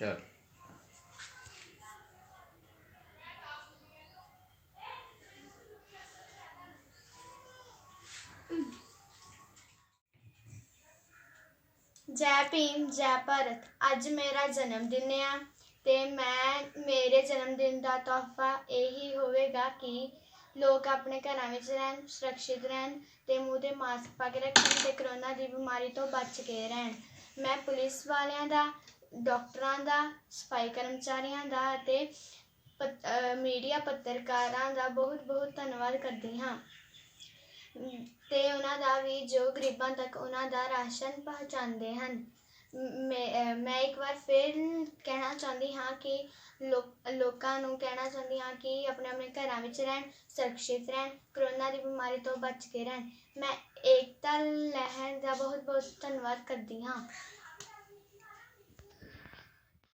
ਚਲ ਜੈ ਭੀਮ, ਜੈ ਭਾਰਤ। ਅੱਜ ਮੇਰਾ ਜਨਮ ਦਿਨ ਆ ਤੇ ਮੈਂ, ਮੇਰੇ ਜਨਮ ਦਿਨ ਦਾ ਤੋਹਫਾ ਇਹੀ ਹੋਵੇਗਾ ਕਿ ਲੋਕ ਆਪਣੇ ਘਰਾਂ ਵਿੱਚ ਰਹਿਣ, ਸੁਰੱਖਿਅਤ ਰਹਿਣ ਤੇ ਮੂੰਹ ਤੇ ਮਾਸਕ ਪਾ ਕੇ ਰੱਖਣ ਤੇ ਕਰੋਨਾ ਦੀ ਬਿਮਾਰੀ ਤੋਂ ਬਚ ਕੇ ਰਹਿਣ। ਮੈਂ ਪੁਲਿਸ ਵਾਲਿਆਂ ਦਾ ਡਾਕਟਰਾਂ ਦਾ, ਸਫ਼ਾਈ ਕਰਮਚਾਰੀਆਂ ਦਾ ਅਤੇ ਪਤ- ਮੀਡੀਆ ਪੱਤਰਕਾਰਾਂ ਦਾ ਬਹੁਤ ਬਹੁਤ ਧੰਨਵਾਦ ਕਰਦੀ ਹਾਂ। ਅਤੇ ਉਹਨਾਂ ਦਾ ਵੀ ਜੋ ਗਰੀਬਾਂ ਤੱਕ ਉਹਨਾਂ ਦਾ ਰਾਸ਼ਨ ਪਹੁੰਚਾਉਂਦੇ ਹਨ। ਮੈਂ ਮੈਂ ਇੱਕ ਵਾਰ ਫਿਰ ਕਹਿਣਾ ਚਾਹੁੰਦੀ ਹਾਂ ਕਿ ਲੋਕਾਂ ਨੂੰ ਕਹਿਣਾ ਚਾਹੁੰਦੀ ਹਾਂ ਕਿ ਆਪਣੇ ਆਪਣੇ ਘਰਾਂ ਵਿੱਚ ਰਹਿਣ, ਸੁਰੱਖਿਅਤ ਰਹਿਣ, ਕਰੋਨਾ ਦੀ ਬਿਮਾਰੀ ਤੋਂ ਬਚ ਕੇ ਰਹਿਣ। ਮੈਂ ਏਕਤਾ ਲਹਿਰ ਦਾ ਬਹੁਤ ਬਹੁਤ ਧੰਨਵਾਦ ਕਰਦੀ ਹਾਂ।